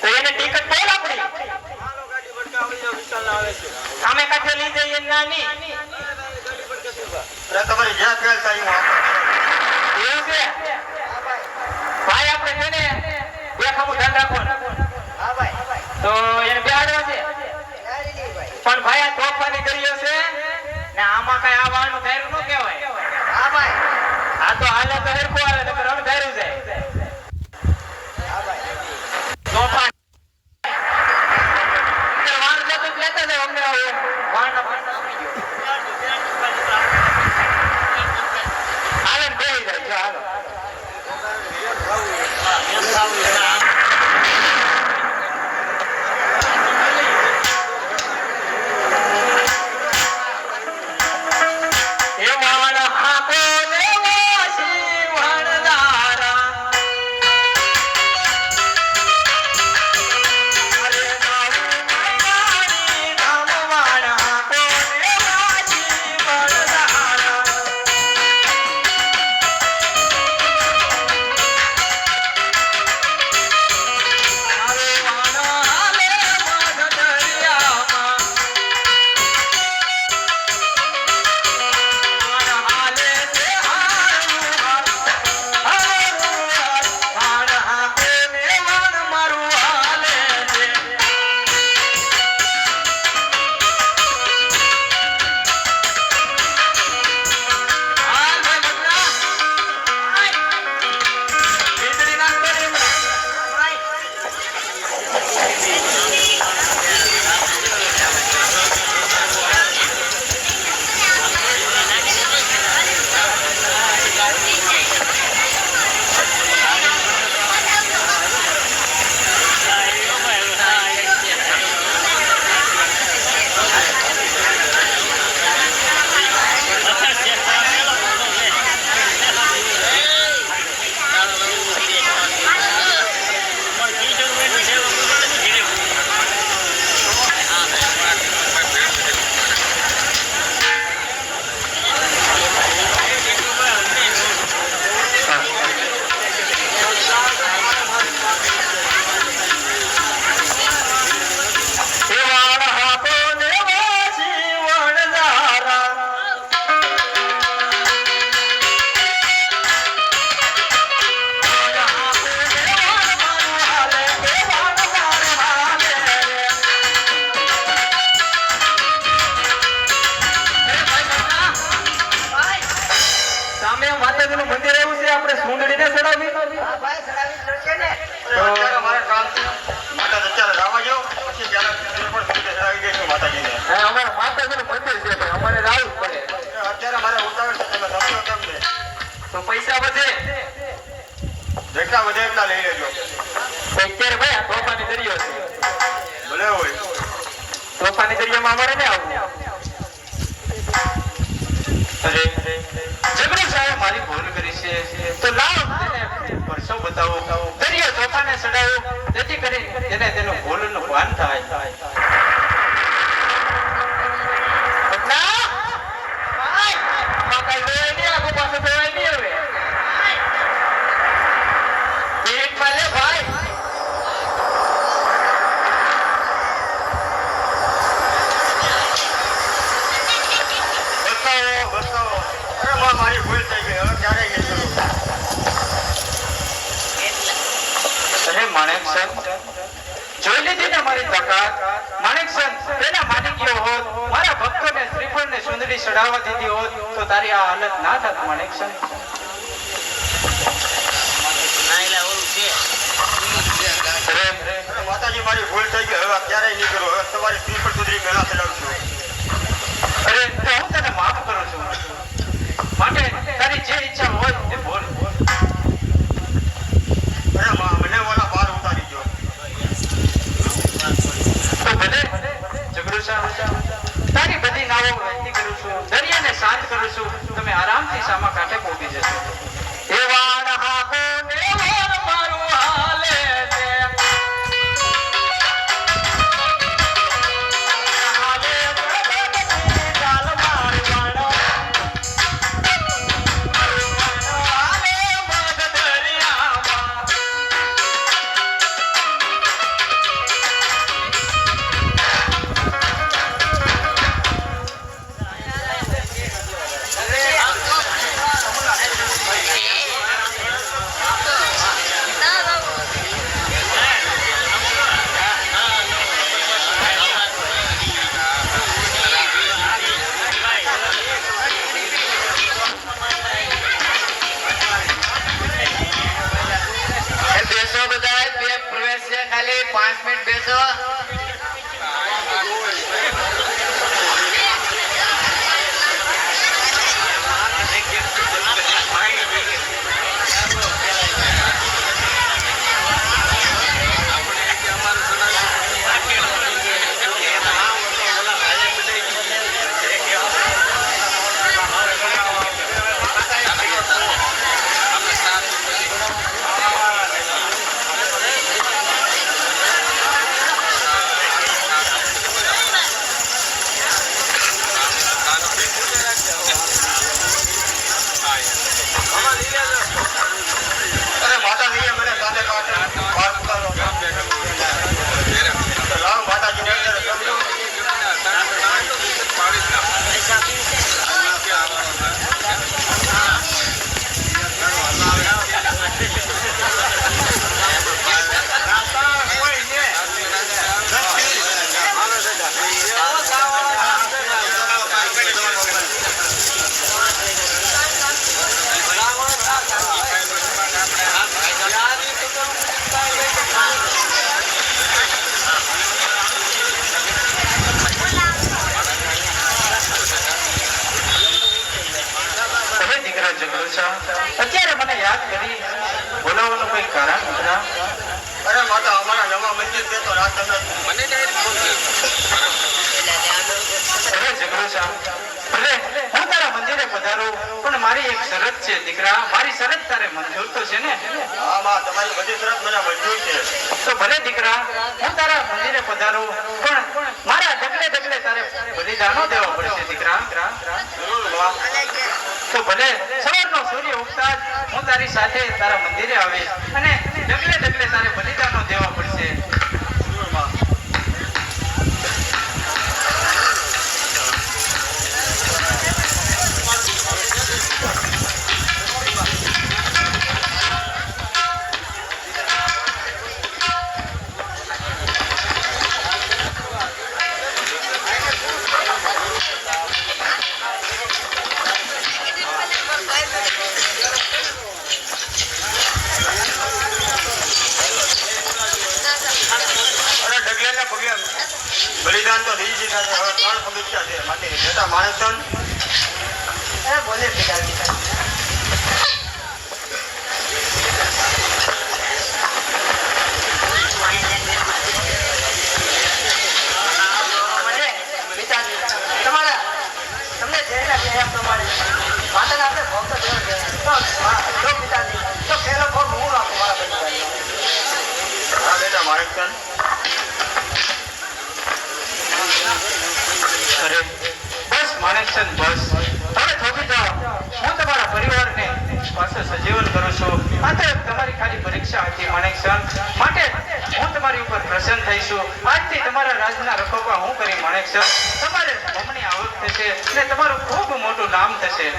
તો એને ટિકિટ છે? ભાઈ પણ ભાઈ આ તોફાની કર્યો છે ને આમાં કઈ આવવાનું ધાર્યું ન કહેવાય. હા ભાઈ. આ તો હાલે તો હેરખું આવે તો રણ ધાર્યું જાય. તો પૈસા વધે. જેટલા વધે એટલા લઈ લેજો. સિત્તેર ભાઈ તોફાની દરિયો તોફાની દરિયામાં અમારે ને આવું જબરી સાહેબ મારી ભૂલ કરી છે. તો લાવો પરસો બતાવો. દરિયો તોફાને સડાવો જેથી કરી તેને તેનું ભૂલનું ભાન થાય. માણેકસન જોઈ લીધી ને મારી તાકાત માણેક માણેકસન તેના માલિકીઓ હોત, મારા ભક્તોને શ્રીફળને સુંદરી ચડાવવા દીધી હોત, તો તારી આ હાલત ના થાત માણેકસન અરે અરે માતાજી મારી ભૂલ થઈ ગઈ હવે ક્યારેય નહીં કરું હવે તમારી શ્રીફળ સુધરી પહેલા ચડાવશું અરે તો હું તને માફ કરું છું માટે તારી જે ઈચ્છા હોય તે બોલ અરે મા મને ઓલા બહાર ઉતારી ગયો તો ભલે જગરુસા તારી બધી નાવો વિનંતી કરું છું દરિયાને શાંત કરું છું તમે આરામથી સામા કાંઠે પાંચ મિનિટ બેસો અરે માતાજીએ મને સાથે કાઢે બહાર ઉતારો તો લાવ માતાજીને અંદર સમજો હવે દીકરા જગરુસા અત્યારે મને યાદ કરી બોલાવવાનું કોઈ કારણ દીકરા અરે માતા અમારા નવા મંદિર છે તો રાત તમને હવે જગરુસા ભલે હું તારા મંદિરે પધારું પણ મારી એક શરત છે દીકરા. મારી શરત તારે મંજૂર તો છે ને? હા તમારી બધી તરફ મને મંજૂર છે. તો ભલે દીકરા હું તારા મંદિરે પધારું પણ મારા ડગલે ડગલે તારે બલિદાનો દેવા પડશે દીકરા. તો ભલે સવારનો સૂર્ય ઉગતા હું તારી સાથે તારા મંદિરે આવીશ અને ડગલે ડગલે તારે બલિદાનો દેવા પડશે. પગલે બલિદાન તો હવે ત્રણ પગથિયા છે. માટે બેટા માણસન બોલે પિતાજી મને પિતાજી તમારા તમને જેના કહ્યા પ્રમાણે માતાના આપણે ભક્ત દેવ છે તો મા- જો પિતાજી તો પહેલો ભોગ હું આપું મારા પરિવારનો. હા બેટા માણસન અરે માણેકચંદ બસ તમે થોભી જાઓ. હું તમારા પરિવારને પાસે સજીવન કરું છું. તો તમારી ખાલી પરીક્ષા હતી માણેકચંદ માટે હું તમારી ઉપર પ્રસન્ન થઈશું. આજથી તમારા રાજના રખોપા હું કરી માણેકચંદ તમારે બમણી આવક થશે અને તમારું ખૂબ મોટું નામ થશે.